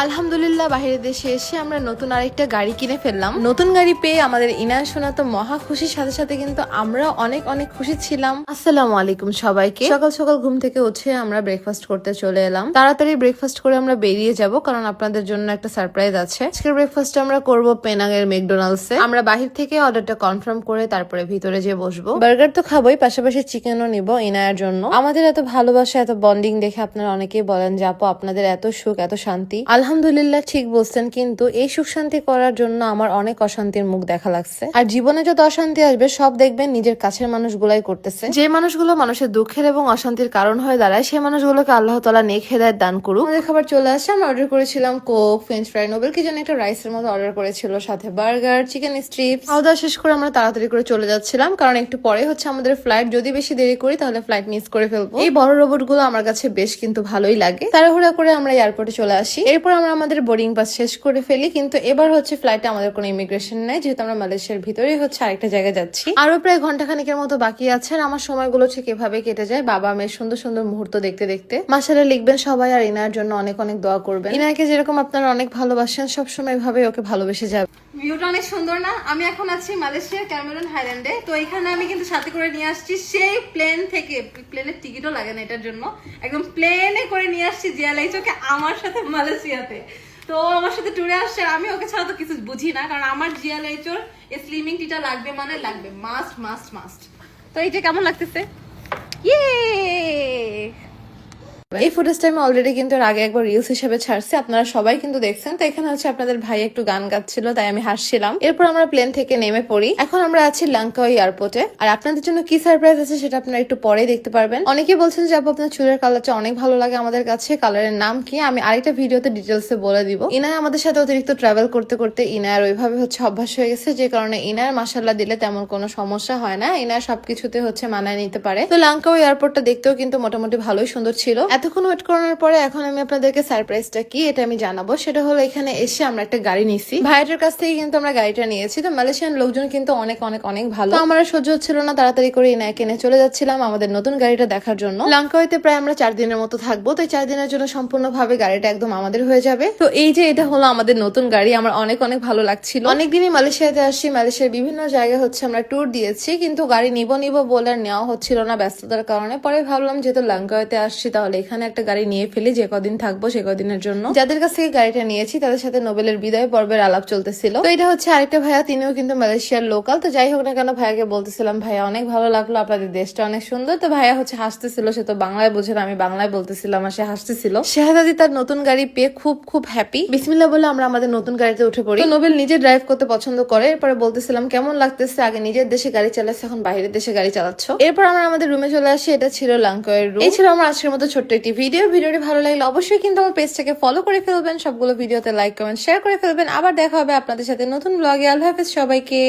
আলহামদুলিল্লাহ, বাহিরের দেশে এসে আমরা নতুন আরেকটা গাড়ি কিনে ফেললাম। নতুন গাড়ি পেয়ে আমাদের ইনার সোনা তো মহা খুশির সাথে সাথে কিন্তু আমরা অনেক অনেক খুশি ছিলাম। আসসালামু আলাইকুম সবাইকে। সকাল সকাল ঘুম থেকে উঠে আমরা ব্রেকফাস্ট করতে চলে এলাম। তাড়াতাড়ি ব্রেকফাস্ট করে আমরা বেরিয়ে যাব, কারণ আপনাদের জন্য একটা সারপ্রাইজ আছে। আজকের ব্রেকফাস্ট আমরা করব পেনাঙের ম্যাকডোনাল্ডস এ আমরা বাহির থেকে অর্ডারটা কনফার্ম করে তারপরে ভিতরে যেয়ে বসবো। বার্গার তো খাবোই, পাশাপাশি চিকেনও নিব ইনায়ার জন্য। আমাদের এত ভালোবাসা, এত বন্ডিং দেখে আপনারা অনেকেই বলেন যে, আপু, আপনাদের এত সুখ, এত শান্তি। আলহামদুলিল্লাহ ঠিক বলছেন কিন্তু এই সুখ শান্তি করার জন্য আমার অনেক অশান্তির মুখ দেখা লাগছে। আর জীবনে যত অশান্তি আসবে সব দেখবেন নিজের কাছের মানুষগুলাই করতেছে। যে মানুষগুলো মানুষের দুঃখের এবং অশান্তির কারণ হয়ে দাঁড়ায় সেই মানুষগুলোকে আল্লাহ তালা নেক হেদায়ত দান করুক। আমাদের খাবার চলে আসছে আমরা অর্ডার করেছিলাম কোক ফ্রেঞ্চ ফ্রাই নোবেল কি যেন একটা রাইসের মতো অর্ডার করেছিল সাথে বার্গার চিকেন স্ট্রিপ খাওয়া দাওয়া শেষ করে আমরা তাড়াতাড়ি করে চলে যাচ্ছিলাম কারণ একটু পরে হচ্ছে আমাদের ফ্লাইট যদি বেশি দেরি করি তাহলে ফ্লাইট মিস করে ফেলব। এই বড় রোবটগুলো আমার কাছে বেশ কিন্তু ভালোই লাগে। তাড়াহুড়া করে আমরা এয়ারপোর্টে চলে আসি। এরপর আমরা আমাদের বোর্ডিং পাস শেষ করে ফেলি, কিন্তু এবার হচ্ছে ফ্লাইটে আমাদের কোনো ইমিগ্রেশন নেই, যেহেতু আমরা মালয়েশিয়ার ভিতরেই হচ্ছে আরেকটা জায়গায় যাচ্ছি। আরও প্রায় ঘণ্টা খানিকের মতো বাকি আছে আর আমার সময়গুলো ঠিক এভাবে কেটে যায়। বাবা, মেয়ের সুন্দর সুন্দর মুহূর্ত দেখতে দেখতে। মাসালে লিখবেন সবাই আর ইনার জন্য অনেক অনেক দোয়া করবেন। ইনাকে যেরকম আপনারা অনেক ভালোবাসেন, সবসময় এভাবে ওকে ভালোবেসে যাবে। ভিউটা অনেক সুন্দর না? আমি এখন আছি মালয়েশিয়া ক্যামেরন হাইল্যান্ডে। তো এখানে আমি কিন্তু সাথে করে নিয়ে আসছি সেই প্লেন থেকে। প্লেনের টিকিটও লাগে না এটার জন্য। একদম প্লেনে করে নিয়ে আসছি জিয়ালাই চোখে আমার সাথে মালয়েশিয়াতে। তো আমার সাথে ট্যুরে আসছে আমি ওকে ছাড়া তো কিছু বুঝি না, কারণ আমার জিয়ালাইচোর স্লিমিং টিটা লাগবে মানে লাগবে। মাস্ট মাস্ট মাস্ট তো এইটা কেমন লাগতেছে? ইয়ে এই ফুটেজটা আমি অলরেডি কিন্তু আগে একবার রিলস হিসেবে ছাড়ছি, আপনারা সবাই কিন্তু দেখছেন। তো এখানে হচ্ছে আপনাদের ভাই একটু গান গাচ্ছিল, তাই আমি হাসছিলাম। এরপর আমরা প্লেন থেকে নেমে পড়ি। এখন আমরা আছি লঙ্কা এয়ারপোর্টে আর আপনাদের জন্য কি সারপ্রাইজ আছে সেটা আপনারা একটু পরেই দেখতে পারবেন। অনেকে বলছেন যে, আপু, আপনার চুলের কালারটা অনেক ভালো লাগে আমাদের কাছে। কালারের নাম কি? আমি আরেকটা ভিডিওতে ডিটেলসে বলে দিব। ইনায় আমাদের সাথে অতিরিক্ত ট্রাভেল করতে করতে ইনার ওইভাবে হচ্ছে অভ্যাস হয়ে গেছে। যে কারণে ইনার মাসাল্লাহ দিলে তেমন কোনো সমস্যা হয় না। ইনার সবকিছুতে হচ্ছে মানায় নিতে পারে। তো লাঙ্কাও এয়ারপোর্টটা দেখতেও কিন্তু মোটামুটি ভালোই সুন্দর ছিল। এতক্ষণ ওয়েট করানোর পরে এখন আমি আপনাদেরকে সারপ্রাইজটা কি এটা আমি জানাব। সেটা হলো এখানে এসে আমরা একটা গাড়ি নিয়েছি ভাইয়াটার কাছ থেকে কিন্তু আমরা গাড়িটা নিয়েছি। তো মালয়েশিয়ান লোকজন কিন্তু অনেক অনেক অনেক ভালো। আমার সহ্য হচ্ছিল না, তাড়াতাড়ি করে ইনায় কিনে চলে যাচ্ছিলাম আমাদের নতুন গাড়িটা দেখার জন্য। লাঙ্কাওয়েতে প্রায় আমরা চার দিনের মতো থাকব। তো চার দিনের জন্য সম্পূর্ণভাবে গাড়িটা একদম আমাদের হয়ে যাবে। তো এই যে এটা হলো আমাদের নতুন গাড়ি, আমার অনেক অনেক ভালো লাগছিল। অনেকদিনই মালয়েশিয়াতে আসছি। মালয়েশিয়ার বিভিন্ন জায়গায় হচ্ছে আমরা ট্যুর দিয়েছি। কিন্তু গাড়ি নিব নিব বলে নেওয়া হচ্ছিল না ব্যস্ততার কারণে। পরে ভাবলাম যেহেতু লাঙ্কাওয়েতে আসছি তাহলে এখানে একটা গাড়ি নিয়ে ফেলি, যে কদিন থাকব সে কদিনের জন্য। যাদের কাছ থেকে গাড়িটা নিয়েছি, তাদের সাথে নোবেলের বিদায়, পর্বের আলাপ চলতেছিল। তো এটা হচ্ছে আরেকটা ভাইয়া, তিনিও কিন্তু মালয়েশিয়ার লোকাল। তো যাই হোক না কেন, ভাইয়াকে বলতেছিলাম, ভাইয়া, অনেক ভালো লাগল, আপনাদের দেশটা অনেক সুন্দর। তো ভাইয়া হচ্ছে হাসতেছিল, সে তো বাংলায় বোঝে আমি বাংলায় বলতেছিলাম আর সে হাসতেছিল। শাহাদাদি তার নতুন গাড়ি পেয়ে খুব খুব হ্যাপি বিসমিল্লা বলে আমরা আমাদের নতুন গাড়িতে উঠে পড়ি। নোবেল নিজে ড্রাইভ করতে পছন্দ করে। এরপরে বলতেছিলাম, কেমন লাগতেছে? আগে নিজের দেশে গাড়ি চালাচ্ছে এখন বাইরের দেশে গাড়ি চালাচ্ছ। এরপর আমরা আমাদের রুমে চলে আসি, এটা ছিল লাঙ্কয়ের রুম এই ছিল আমার আজকের মতো ছোট্ট একটি ভিডিও। ভিডিওটি ভালো লাগলে অবশ্যই কিন্তু আমার পেজটাকে ফলো করে ফেলবেন। সবগুলো ভিডিওতে লাইক কমেন্ট শেয়ার করে ফেলবেন। আবার দেখা হবে আপনাদের সাথে নতুন ব্লগে আল্লাহ হাফেজ সবাইকে।